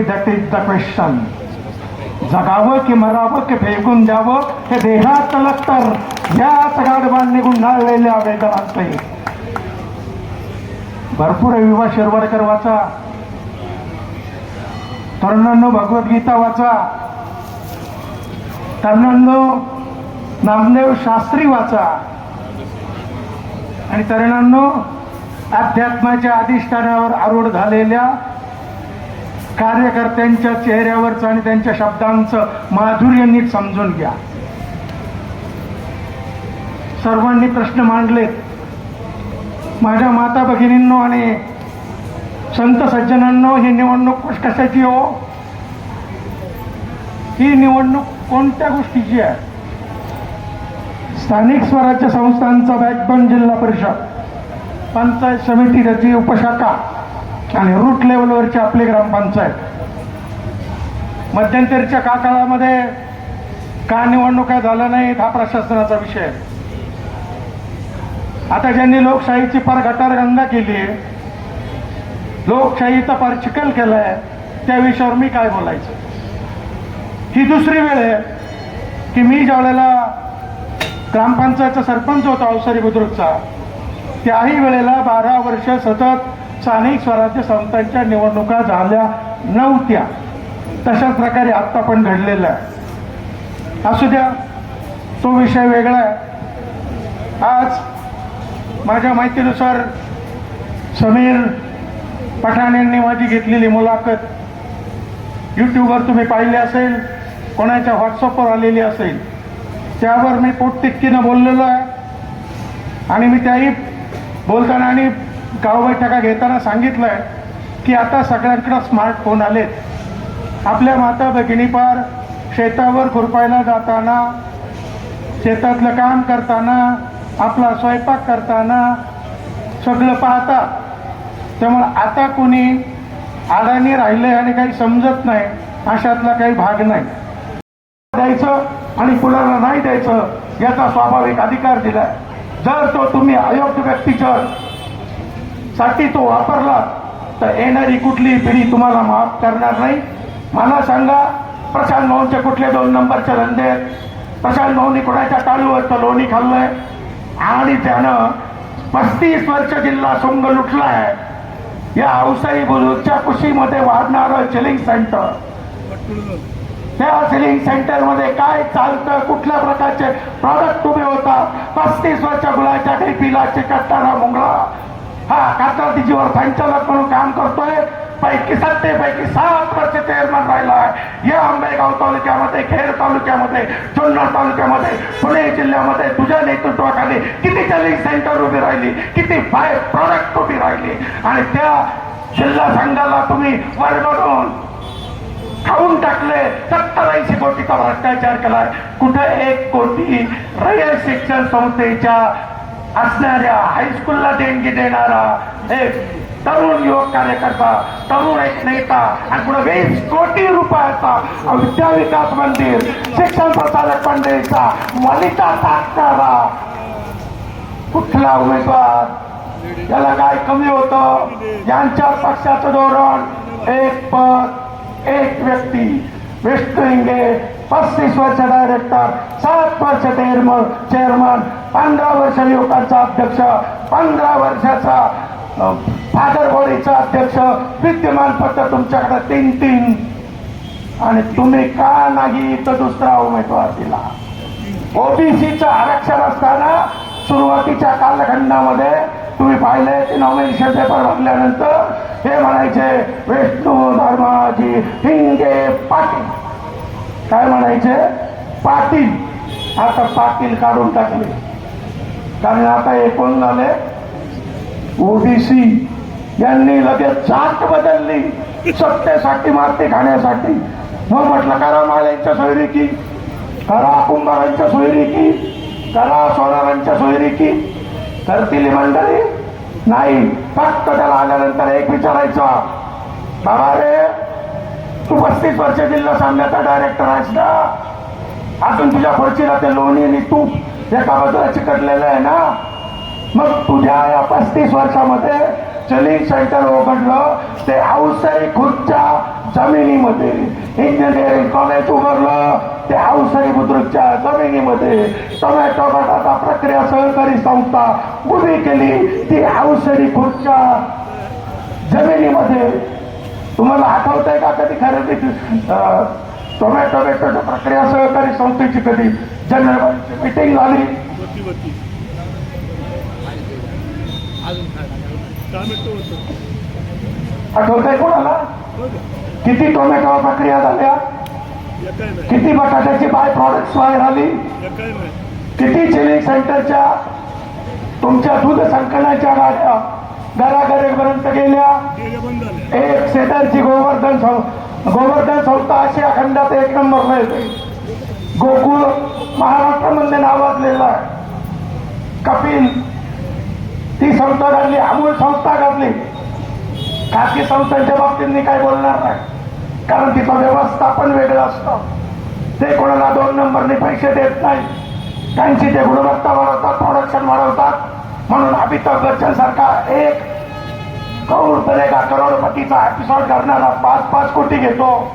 That is the question जगावं की मरावं की फेकून द्यावं हे देहात तर याच गाडबांनी गुंडाळलेल्या वेदनांचे भरपूर विवा शिरवडकर वाचा. तरुणांनो भगवद्गीता वाचा. तरुणांनो नामदेव शास्त्री वाचा. आणि तरुणांनो अध्यात्माच्या अधिष्ठानावर आरूढ झालेल्या कार्यकर्त्यांच्या चेहऱ्यावरचं आणि त्यांच्या शब्दांचं माधुर्य नीट समजून घ्या. सर्वांनी प्रश्न मांडलेत. माझ्या माता भगिनींनो आणि संत सज्जनांनो ही निवडणूक कशाची हो? ही निवडणूक कोणत्या गोष्टीची आहे? स्थानिक स्वराज्य संस्थांचा बॅकबोन जिल्हा परिषद पंचायत समिती त्याची उपशाखा. आणि रूट लेवलवरची आपली ग्रामपंचायत. मध्यंतरीच्या का काळामध्ये का निवडणुका झाल्या नाहीत हा प्रशासनाचा विषय आहे. आता ज्यांनी लोकशाहीची फार गटारगंगा केली आहे लोकशाहीचा फार चिखल केलाय त्या विषयावर मी काय बोलायचं? ही दुसरी वेळ आहे की मी ज्या वेळेला ग्रामपंचायतचा सरपंच होता अवसरी बुद्रुकचा त्याही वेळेला बारा वर्ष सतत स्थानिक स्वराज्य संस्थांच्या निवडणुका झाल्या नव्हत्या. तशाच प्रकारे आत्ता पण घडलेला आहे. असू द्या तो विषय वेगळा आहे. आज माझ्या माहितीनुसार समीर पठाण यांनी माझी घेतलेली मुलाखत यूट्यूबवर तुम्ही पाहिली असेल कोणाच्या व्हॉट्सअपवर आलेली असेल त्यावर मी पोटतिक्कीनं बोललेलो आहे. आणि मी त्याही बोलताना आणि गाव बैठका घेताना सांगितलं आहे की आता सगळ्यांकडं स्मार्टफोन आलेत. आपल्या माता भगिनीपार शेतावर खुरपायला जाताना शेतातलं काम करताना आपला स्वयंपाक करताना सगळं पाहतात. त्यामुळे आता कोणी अडाणी राहिले आणि काही समजत नाही अशातला काही भाग नाही. द्यायचं आणि कुणाला नाही द्यायचं याचा स्वाभाविक अधिकार दिलाय. जर तो तुम्ही अयोग्य व्यक्तीचं साठी तो वापरला तर येणारी कुठली पिढी तुम्हाला माफ करणार नाही. मला सांगा प्रशांत भाऊंचे कुठले दोन नंबरचे धंदे आहेत? प्रशांत भाऊंनी कुणाच्या टाळूवरचं लोणी खाल्लंय? आणि त्यानं पस्तीस वर्ष जिल्हा सोंग लुटलाय. या अवसाई बुजुर्गच्या कुशीमध्ये वाढणारं चिलिंग सेंटर त्या सिलिंग सेंटरमध्ये काय चालतं? कुठल्या प्रकारचे प्रॉडक्ट उभे होतात? पस्तीस वर्ष गुलाच्या ढेपीला चिकटणारा मुंगळा. हा कातरतीजीवर संचालक म्हणून काम करतोय. पैकी सत्तेपैकी सात वर्ष चेअरमन राहिला आहे या आंबेगाव तालुक्यामध्ये खेड तालुक्यामध्ये जुन्नर तालुक्यामध्ये पुणे जिल्ह्यामध्ये तुझ्या नेतृत्वाखाली किती चलिंग सेंटर उभी राहिली किती फाय प्रॉडक्ट उभी राहिली आणि त्या जिल्हा संघाला तुम्ही वरबडून खाऊन टाकले. सत्तर ऐंशी कोटीचा भ्रष्टाचार केलाय. कुठे एक कोटी रयत शिक्षण संस्थेच्या असणाऱ्या हायस्कूलला देणगी देणारा एक तरुण युवक कार्यकर्ता तरुण एक नेता आणि पुढे वीस कोटी रुपयाचा विद्या विकास मंदिर शिक्षण प्रसारक मंडळीचा वलिता टाकणारा कुठला उमेदवार? याला काय कमी होतं? यांच्या पक्षाचं धोरण एक पद एक व्यक्ती. विष्णू इंगे पस्तीस वर्ष डायरेक्टर सात वर्ष चेअरमन चेअरमन पंधरा वर्ष युवकांचा अध्यक्ष पंधरा वर्षाचा फादर बॉडीचा अध्यक्ष विद्यमान पद तुमच्याकडे तीन तीन आणि तुम्ही का नाही तर दुसरा उमेदवार दिला ओबीसीचं आरक्षण असताना सुरुवातीच्या कालखंडामध्ये तुम्ही पाहिले की नॉमिनेशन पेपर भरल्यानंतर हे म्हणायचे विष्णू धर्माजी हिंगे पाटील. काय म्हणायचे? पाटील. आता पाटील काढून टाकले. कारण आता हे कोण झाले? ओबीसी यांनी लगेच जात बदलली. सत्तेसाठी मारते खाण्यासाठी. मग म्हटलं करा माळ्यांच्या सोयरीकी. करा कुंभारांच्या सोयरीकी. करा सोनारांच्या सोयरीची. करतील मंडळी नाही फक्त त्याला आल्यानंतर एक विचारायचं. बाबा रे तू पस्तीस वर्ष जिल्हा सामन्याचा डायरेक्टर आहेस ना? अजून तुझ्या खुर्चीला ते लोणी आणि तूप एका बाजूला चिकटलेलं आहे ना? मग तुझ्या या पस्तीस वर्षामध्ये चलिंग सेंटर उघडलं ते औसाई खुर्च्या जमिनीमध्ये इंजिनिअरिंग कॉलेज उघडलं. ते अवसरी बुद्रुकच्या जमिनीमध्ये टोमॅटो बटाटा प्रक्रिया सहकारी संस्था उभी केली. ती अवसरी खुर्च्या जमिनीमध्ये. तुम्हाला आठवत आहे का कधी खरेदी टोमॅटो बेटो प्रक्रिया सहकारी संस्थेची कधी जनरल मिटिंग झाली? आठवत आहे कोणाला? किती टोमॅटो प्रक्रिया झाल्या? किती बटाट्याची बाय प्रॉडक्ट्स बाहेर आली किती चिलिंग सेंटरच्या तुमच्या दूध संकलनाच्या गाड्या घराघरेपर्यंत गेल्या? एक शेजारची गोवर्धन सं- गोवर्धन संस्था आशिया खंडात एक नंबरला येते गोकुळ महाराष्ट्रामध्ये नावाजलेला आहे. कपिल ती संस्था घातली अमूल संस्था घातली. खाजगी संस्थांच्या बाबतीत मी काय बोलणार नाही. कारण तिचं व्यवस्थापन वेगळं असतं. ते कोणाला दोन नंबरने पैसे देत नाही. त्यांची ते गुणवत्ता वाढवतात प्रोडक्शन वाढवतात. म्हणून अमिताभ बच्चन सारखा एक करोड बनेगा करोडपतीचा एपिसोड करणारा पाच पाच कोटी घेतो.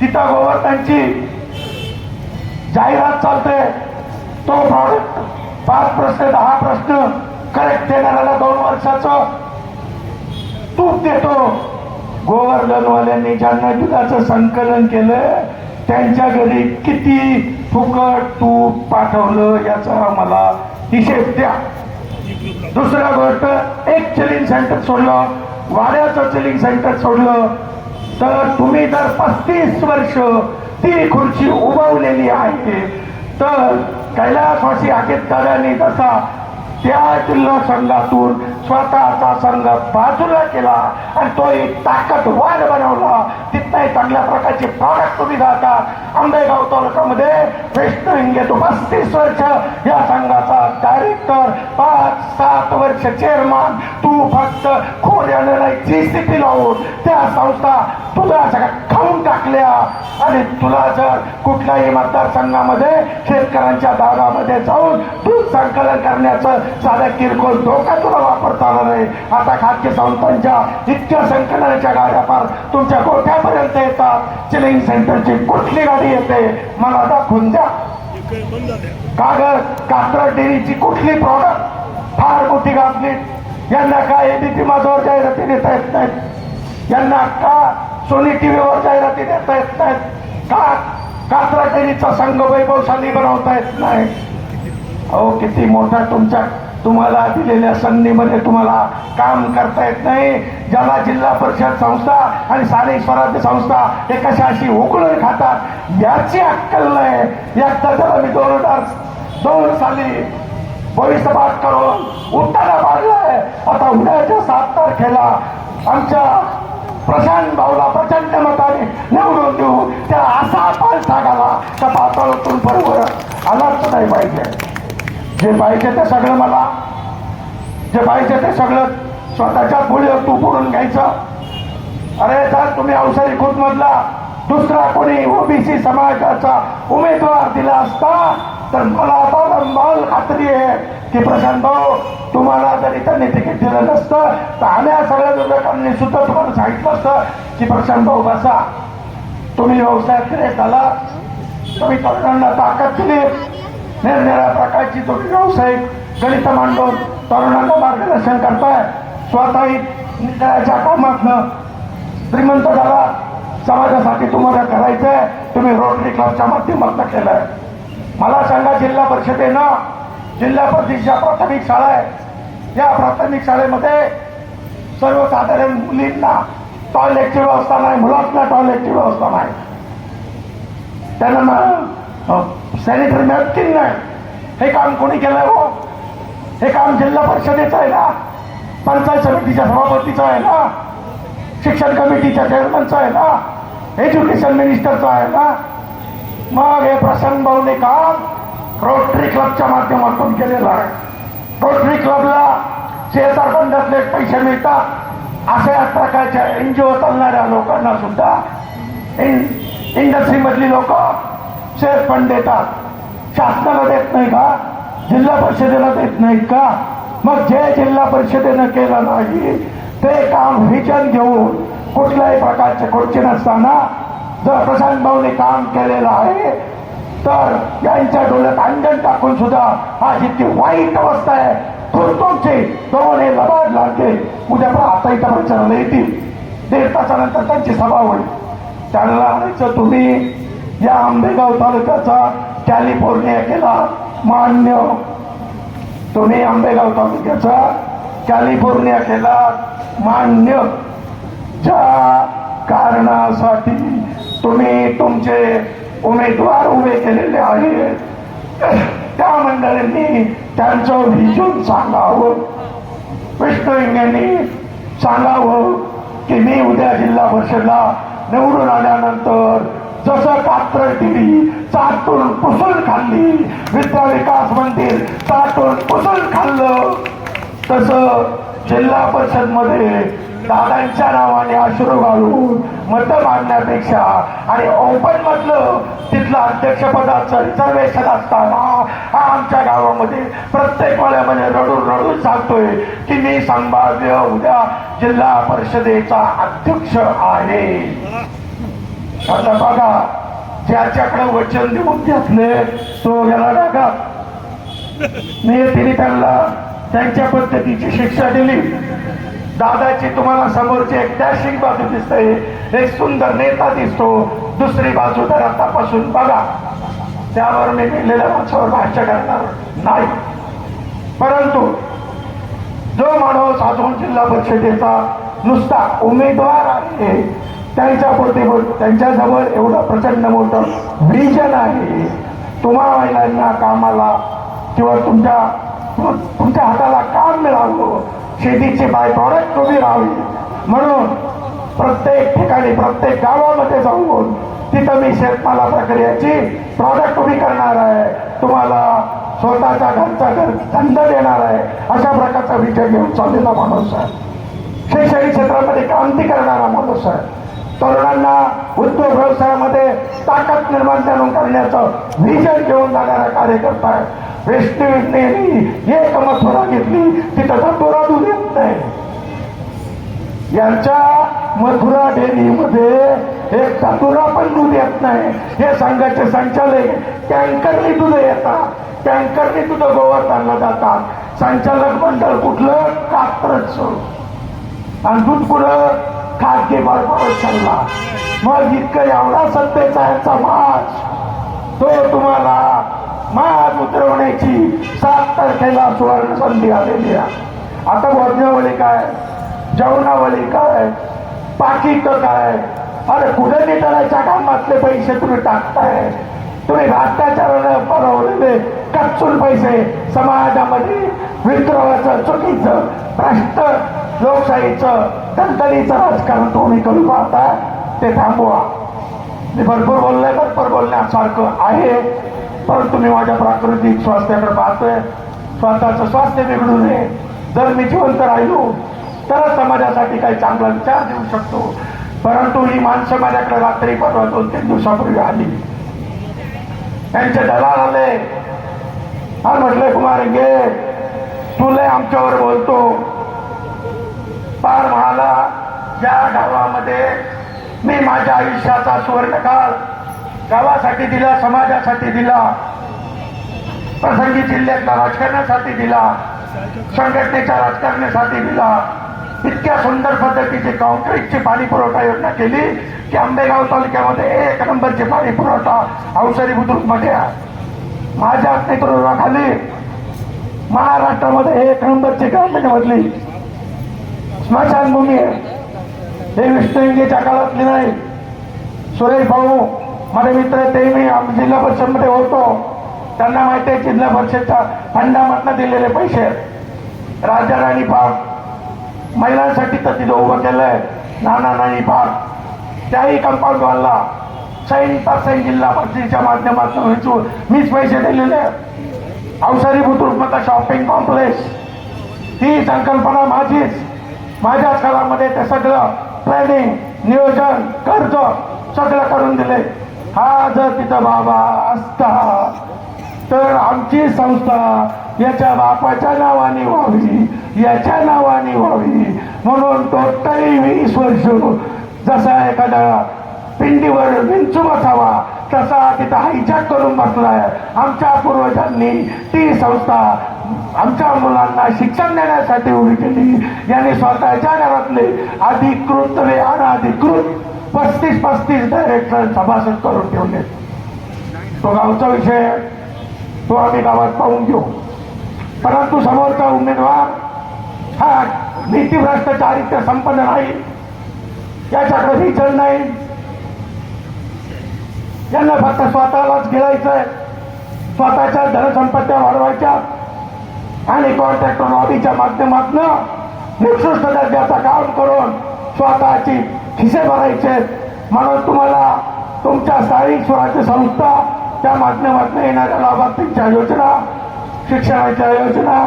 तिथं गोवर्धनची जाहिरात चालते. तो प्रॉडक्ट पाच प्रश्न दहा प्रश्न करेक्ट देणाऱ्याला दोन वर्षाचं तूप देतो. गोवर्धनवाल्यांनी ज्यांना दुधाचं संकलन केलं त्यांच्या घरी किती फुकट तूप पाठवलं याचा मला हिशेब द्या. दुसरा गोष्ट एक चिलिंग सेंटर सोडलं वाड्याचं चिलिंग सेंटर सोडलं. तर तुम्ही जर पस्तीस वर्ष ती खुर्ची उभवलेली आहे तर कैलासवासी आकेतकरांनी जसा त्या जिल्हा संघातून स्वतःचा संघ बाजूला केला आणि तो एक ताकदवार बनवला. तिथं चांगल्या प्रकारचे प्रॉडक्ट तुम्ही जातात आंबेगाव तालुक्यामध्ये वैष्णव हिंगे पस्तीस वर्ष या संघाचा डायरेक्टर पाच सात वर्ष चेअरमन तू फक्त खोऱ्यानं नाही स्थिती लावून त्या संस्था तुला सगळ्या खाऊन टाकल्या. आणि तुला जर कुठल्याही मतदारसंघामध्ये शेतकऱ्यांच्या दारामध्ये जाऊन दूध संकलन करण्याचं साधं किरकोळ धोका तुला वापरता आला नाही. आता खाद्य संस्थांच्या इतक्या संकलनाच्या गाड्या फार तुमच्या गोठ्यापर्यंत येतात. चिलिंग सेंटरची कुठली गाडी येते? मला दाखवून द्या. कागद कात्र डेरीची कुठली प्रॉडक्ट फार मोठी घातली यांना का एबीपी माझ्यावर जाहिराती देता येत नाहीत? यांना का सोनी टीव्हीवर जाहिराती देता येत नाहीत? का कात्रा डेरीचा संघ वैभवशाली बनवता येत नाही? अहो किती मोठा तुमच्या तुम्हाला दिलेल्या संधीमध्ये तुम्हाला काम करता येत नाही? ज्याला जिल्हा परिषद संस्था आणि स्थानिक स्वराज्य संस्था हे कशा अशी उकळून खातात? याची अक्कल नाही. यात त्याला मी दोन हजार दोन साली भविष्यपाठ करून उत्तर मारलाय आता उद्याच्या सात तारखेला आमच्या प्रशांत भाऊला प्रचंड मताने निवडून देऊ. त्या असा पाल टाकाला त्या पातळातून बरोबर आलाच नाही पाहिजे. जे पाहिजे ते सगळं मला. जे पाहिजे ते सगळं स्वतःच्या पुढे तू पुढून घ्यायचं. अरे जर तुम्ही अवसरी खुद मधला दुसरा कोणी ओबीसी समाजाचा उमेदवार दिला असता तर मला आता बाल खात्री आहे. की प्रशांत भाऊ तुम्हाला जरी त्यांनी तिकीट दिलं नसतं तर आम्ही सगळ्या विरोधकांनी सुद्धा तुम्हाला सांगितलं असतं की प्रशांत भाऊ बसा. तुम्ही व्यवसायात क्रिएट झाला. तुम्ही तरुणांना ताकद दिली. निरनिराळ्या प्रकारची तुम्ही व्यावसायिक गणित मांडून तरुणांना मार्गदर्शन करताय स्वतःही निराळ्याच्या कामातनं श्रीमंत झाला. समाजासाठी तुम्हाला करायचंय. तुम्ही रोटरी क्लबच्या माध्यमातून केलंय. मला सांगा जिल्हा परिषदेनं जिल्हा परिषदेच्या प्राथमिक शाळा आहे या प्राथमिक शाळेमध्ये सर्वसाधारण मुलींना टॉयलेटची व्यवस्था नाही मुलांना टॉयलेटची व्यवस्था नाही. त्यांना सॅनिटरी नॅपकिन नाही. हे काम कोणी केलंय हो? हे काम जिल्हा परिषदेचं आहे ना? पंचायत समितीच्या सभापतीचं आहे ना? शिक्षण कमिटीच्या चेअरमनचं आहे ना? एज्युकेशन मिनिस्टरचं आहे ना? मग हे प्रसन्न भाऊने काम रोटरी क्लबच्या माध्यमातून केलेलं आहे. रोटरी क्लबला शेजार बंडातले पैसे मिळतात. अशा प्रकारच्या एन जी ओ चालणाऱ्या लोकांना सुद्धा इन इंडस्ट्रीमधली लोक शेअर फंड देतात. शासनाला देत नाही का? जिल्हा परिषदेला देत नाही का? मग जे जिल्हा परिषदेनं केलं नाही ते काम विजन घेऊन कुठल्याही प्रकारचे खुर्ची नसताना जर प्रशांत भाऊने काम केलेलं आहे. तर यांच्या डोळ्यात अंजन टाकून सुद्धा हा जितकी वाईट अवस्था आहे. तुमचे दोन हे लबाड लागले. उद्या पण आता इथं प्रचाराला येतील. दीड तासानंतर त्यांची सभा होईल. त्यांना आणायचं तुम्ही. या आंबेगाव तालुक्याचा कॅलिफोर्निया केला मान्य. तुम्ही आंबेगाव तालुक्याचा कॅलिफोर्निया केला मान्य. ज्या कारणासाठी तुम्ही तुमचे उमेदवार उभे केलेले आहेत. त्या मंडळींनी त्यांचं व्हिजन सांगावं. विष्णू सांगावं की मी उद्या जिल्हा परिषदला निवडून आल्यानंतर जसं कात्र दिली चाटून पुसून खाल्ली विद्या विकास मंदिर चाटून पुसून खाल्लं तसं जिल्हा परिषदमध्ये दादांच्या नावाने अश्रू घालून मत मागण्यापेक्षा आणि ओपन मधलं तिथलं अध्यक्षपदाचं रिझर्वेशन असताना हा आमच्या गावामध्ये प्रत्येक वेळेमध्ये रडून रडून सांगतोय की मी संभाव्य उद्या जिल्हा परिषदेचा अध्यक्ष आहे. आता बघा ज्याच्याकडे वचन देऊन घेतले तो गेला डागात मी तिने त्यांना त्यांच्या पद्धतीची शिक्षा दिली. दादाची तुम्हाला समोरची एक डॅशिंग बाजू दिसते. एक सुंदर नेता दिसतो. दुसरी बाजू तर तपासून बघा. त्यावर मी लिहिलेल्या माणसावर भाष्य करणार नाही. परंतु जो माणूस अजून जिल्हा परिषदेचा नुसता उमेदवार आहे त्यांच्या पोटी त्यांच्याजवळ एवढं प्रचंड मोठं विजन आहे. तुम्हा महिलांना कामाला किंवा तुमच्या तुमच्या हाताला काम मिळावं. शेतीची बाय प्रॉडक्ट कमी राहावी म्हणून प्रत्येक ठिकाणी प्रत्येक गावामध्ये जाऊन तिथं मी शेतमाला प्रक्रियाची प्रॉडक्ट उभी करणार आहे. तुम्हाला स्वतःचा घरचा घर धंदा देणार आहे. अशा प्रकारचा विचार घेऊन चाललेला माणूस आहे. शैक्षणिक क्षेत्रामध्ये क्रांती करणारा माणूस आहे. तरुणांना उद्योग व्यवसायामध्ये ताकद निर्माण करून करण्याचं विजन घेऊन जाणारा कार्यकर्ता आहे. वेस्ट इंडिजने एक मथुरा घेतली तिथं तोरा दूध येत नाही. यांच्या मथुरा डेअरीमध्ये एक तातुरा पण दूध येत नाही. हे संघाचे संचालक टँकरने दूध येतात. टँकरने दूध गोवर्धनला जातात. संचालक मंडळ कुठलं? कात्रच आणि दूध पुढं खाजगी बरोबरच चालला मग इतकं एवढा सत्तेचा यांचा माज तो तुम्हाला माज उतरवण्याची सात तारखेला सुवर्ण संधी आलेली आहे. आता भोजनावली काय? जेवणावली काय? पाकिट काय? अरे कुठे निटण्याच्या कामातले पैसे तुम्ही टाकताय? तुम्ही भ्रष्टाचारानं परवलेले कच्चून पैसे समाजामध्ये विद्रोहाचं चुकीचं भ्रष्ट लोकशाहीचं दलदलीचं राजकारण तुम्ही करू पाहता ते थांबवा. मी भरपूर बोललोय भरपूर बोलण्यासारखं आहे. परंतु मी माझ्या प्राकृतिक स्वास्थ्याकडे पाहतोय. स्वतःचं स्वास्थ्य बिघडू नये. जर मी जिवंत राहिलो तरच समाजासाठी काही चांगला विचार देऊ शकतो. परंतु ही माणसं माझ्याकडे रात्री परवा दोन तीन दिवसापूर्वी आली. त्यांचे दलाल आले. आणि म्हटले कुमार गे तुला आमच्यावर बोलतो. पार म्हणाला या गावामध्ये मी माझ्या आयुष्याचा सुवर्णकाळ गावासाठी दिला समाजासाठी दिला प्रसंगी जिल्ह्यातल्या राजकारणासाठी दिला संघटनेच्या राजकारणासाठी दिला इतक्या सुंदर पद्धतीची कॉन्क्रीटची पाणी पुरवठा योजना केली की आंबेगाव तालुक्यामध्ये एक नंबरची पाणी पुरवठा अवसरी बुद्रुकमध्ये आहे. माझ्या नेतृत्वाखाली महाराष्ट्रामध्ये एक नंबरची ग्रामीणमधली स्मशानभूमी आहे. हे विष्णुंगीच्या काळातली नाही. सुरेश भाऊ माझे मित्र ते मी आम- जिल्हा परिषदमध्ये होतो. त्यांना माहिती आहे जिल्हा परिषदच्या फंडामधनं दिलेले पैसे. राजा राणी पार्क महिलांसाठी तर तिथं उभं केलंय. नाना राणी पार्क त्याही कंपाऊंड वॉलला सैन पर्सेंट जिल्हा परिषदेच्या माध्यमातून वेचून मीच पैसे दिलेले. आहेत अवसरी बुद्रुकमधला शॉपिंग कॉम्प्लेक्स ही संकल्पना माझीच. माझ्याच काळामध्ये ते सगळं प्लॅनिंग नियोजन कर्ज सगळं करून दिले. हा जर तिथं बाबा असता तर आमची संस्था याच्या बापाच्या नावाने व्हावी याच्या नावाने व्हावी. म्हणून टोटली वीस वर्ष जसा एखादा पिंडीवर विंचू बसावा तसा तिथं हायजॅक करून बसलाय. आमच्या पूर्वजांनी ती संस्था आमच्या मुलांना शिक्षण देण्यासाठी उभी केली. यांनी स्वतःच्या घरातले अधिकृत वे अनाधिकृत पस्तीस पस्तीस डायरेक्टर सभासद करून ठेवले. तो गावचा विषय तो आम्ही गावात पाहून घेऊ. परंतु समोरचा उमेदवार हा नीतीभ्रष्ट चारित्र्य संपन्न नाही. याच्याकडे विचार नाही. यांना फक्त स्वतःलाच गिळायचंय. स्वतःच्या धनसंपत्त्या वाढवायच्या. आणि कॉन्ट्रॅक्टर लॉबीच्या माध्यमातून निकृष्ट दर्जाचं काम करून स्वतःची खिसे भरायचे. म्हणून तुम्हाला तुमच्या स्थानिक स्वराज्य संस्था त्या माध्यमातून येणाऱ्या लाभार्थींच्या योजना शिक्षणाच्या योजना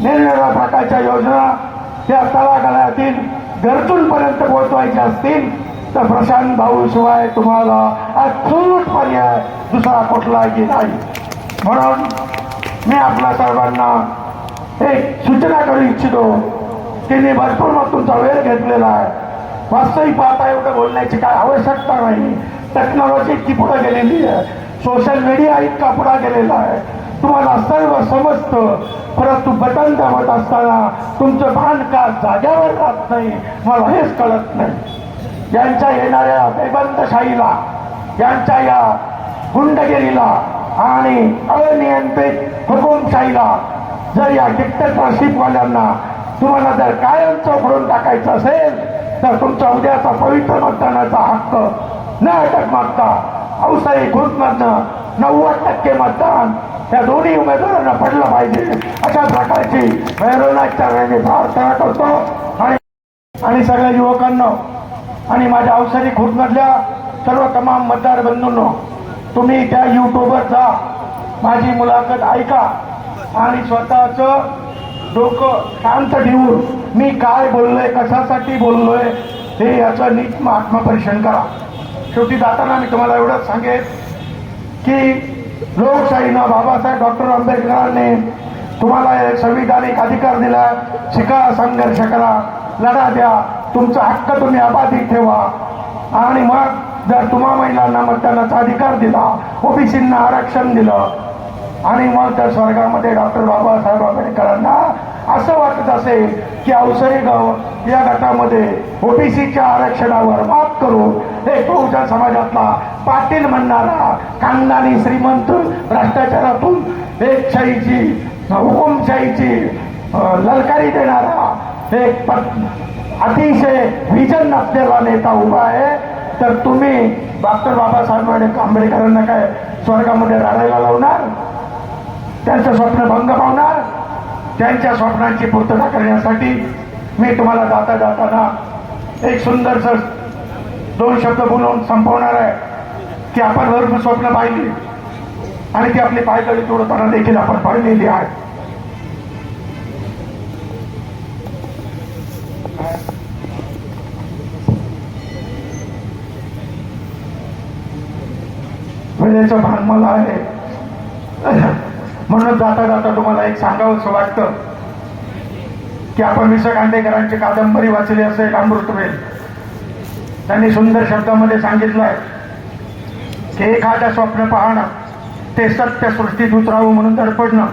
निरनिराळ्या प्रकारच्या योजना त्या तळागाळातील गरजूंपर्यंत पोहोचवायच्या असतील तर प्रशांत भाऊ शिवाय तुम्हाला अचूक पर्याय दुसरा कुठलाही नाही. म्हणून मी आपल्या सर्वांना एक सूचना करू इच्छितो की मी भरपूर मग तुमचा वेळ घेतलेला आहे वास्तविक पाहता एवढं बोलण्याची काय आवश्यकता नाही. टेक्नॉलॉजी इतकी पुढे गेलेली आहे. सोशल मीडिया इतका पुढे गेलेला आहे. तुम्हाला सर्व समजतं. परंतु बटन दाबत असताना तुमचं भान का जाग्यावर राहत नाही मला हेच कळत नाही. यांच्या येणाऱ्या बेबंदशाहीला यांच्या या गुंडगिरीला आणि अनियंत्रित हुकुमशाहीला जर या डिक्टेटरशिपवाल्यांना तुम्हाला जर कायम चौकडून टाकायचं असेल तर तुमचा उद्याचा पवित्र मतदानाचा हक्क न अटक मागता अवसरी घोषणातनं नव्वद टक्के मतदान त्या दोन्ही उमेदवारांना पडलं पाहिजे. अशा प्रकारची भैरवनाथच्या प्रार्थना करतो. आणि आणि सगळ्या युवकांना आणि माझ्या औसारी खुर्दमधल्या सर्व तमाम मतदार बंधूंना तुम्ही त्या युट्यूबवर जा माझी मुलाखत ऐका आणि स्वतःचं डोकं शांत ठेवून मी काय बोललोय कशासाठी बोललोय हे याचं नीट आत्मपरीक्षण करा. शेवटी जाताना मी तुम्हाला एवढंच सांगेन की लोकशाहीनं बाबासाहेब डॉक्टर आंबेडकरांनी तुम्हाला एक संविधानिक अधिकार दिला. शिका संघर्ष करा लढा द्या. तुमचा हक्क तुम्ही अबाधित ठेवा. आणि मग जर तुम्हा महिलांना मतदानाचा अधिकार दिला ओबीसींना आरक्षण दिलं आणि मग त्या स्वर्गामध्ये डॉक्टर बाबासाहेब आंबेडकरांना असं वाटत असेल की अवसरी गाव या गटामध्ये ओबीसीच्या आरक्षणावर मात करून एक बहुजन समाजातला पाटील म्हणणारा खानदानी श्रीमंत भ्रष्टाचारातून एकशाहीची हुकुमशाहीची ललकारी देणारा एक प- अतिशय विजन नसलेला नेता उभा आहे. तर तुम्ही डॉक्टर बाबासाहेब आंबेडकरांना काय स्वर्गामध्ये राहायला लावणार? त्यांचं स्वप्न भंग पावणार? त्यांच्या स्वप्नांची पूर्तता करण्यासाठी मी तुम्हाला जाता जाताना एक सुंदरसं दोन शब्द बोलवून संपवणार आहे. की आपण भरपूर स्वप्न पाहिली आणि ती आपली पायदळी तोडताना देखील आपण पाहिलेली आहे. वेळेचं भान मला आहे. म्हणून जाता जाता तुम्हाला एक सांगावंसं वाटतं की आपण विस खांडेकरांची कादंबरी वाचली असेल अमृतवेल त्यांनी सुंदर शब्दामध्ये सांगितलंय की एखाद्या स्वप्न पाहणं ते सत्य सृष्टीत उतरावं म्हणून धडपडणं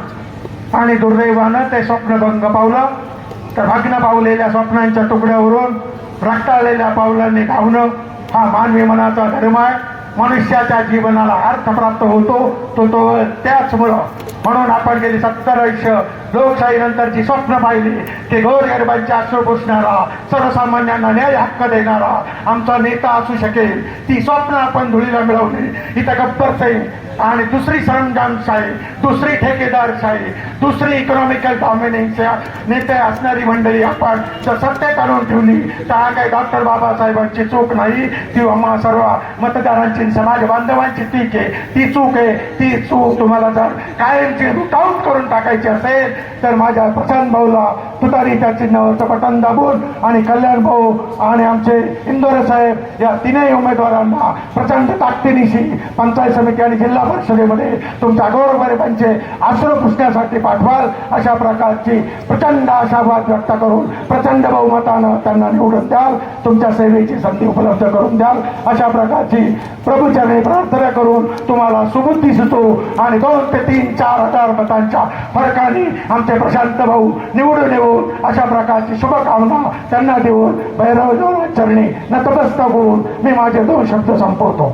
आणि दुर्दैवानं ते स्वप्न भंग पावलं तर भग्न पावलेल्या स्वप्नांच्या तुकड्यावरून रक्ताळलेल्या पावलांनी धावणं हा मानवी मनाचा धर्म आहे. मनुष्याच्या जीवनाला अर्थ प्राप्त होतो तो तो त्याचमुळं. म्हणून आपण गेली सत्तर वर्ष लोकशाहीनंतरची स्वप्न पाहिली की गोरगरिबांचे अश्रू पुसणारा सर्वसामान्यांना न्याय हक्क देणारा आमचा नेता असू शकेल. ती स्वप्न आपण धुळीला मिळवली. इथं गब्बर साहेब आणि दुसरी सरंजामशाही दुसरी ठेकेदारशाही दुसरी इकॉनॉमिकल डॉमिनेन्स नेते असणारी मंडळी आपण जर सत्तेत आणून ठेवली तर हा काही डॉक्टर बाबासाहेबांची चूक नाही किंवा मा सर्व मतदारांची आणि समाज बांधवांची टीक आहे ती चूक आहे ती चूक तुम्हाला जर कायमची रूट करून टाकायची असेल तर माझ्या प्रशांत भाऊला तुतारीच्या चिन्हावरचं बटन दाबून आणि कल्याण भाऊ आणि आमचे इंदोरे साहेब या तीनही उमेदवारांना प्रचंड ताकदीनिशी पंचायत समिती आणि जिल्हा परिषदेमध्ये तुमच्या गौरवगरिबांचे आश्रय पुसण्यासाठी पाठवाल अशा प्रकारची प्रचंड आशावाद व्यक्त करून प्रचंड बहुमतानं त्यांना निवडून द्याल तुमच्या सेवेची संधी उपलब्ध करून द्याल अशा प्रकारची प्रभूच्याने प्रार्थना करून तुम्हाला सुबुद्धी सुचो आणि दोन ते तीन चार हजार मतांच्या फरकाने आमचे प्रशांत भाऊ निवडून येऊन अशा प्रकारची शुभकामना त्यांना देऊन भैरव चरणी नतमस्तक होऊन मी माझे दोन शब्द संपवतो.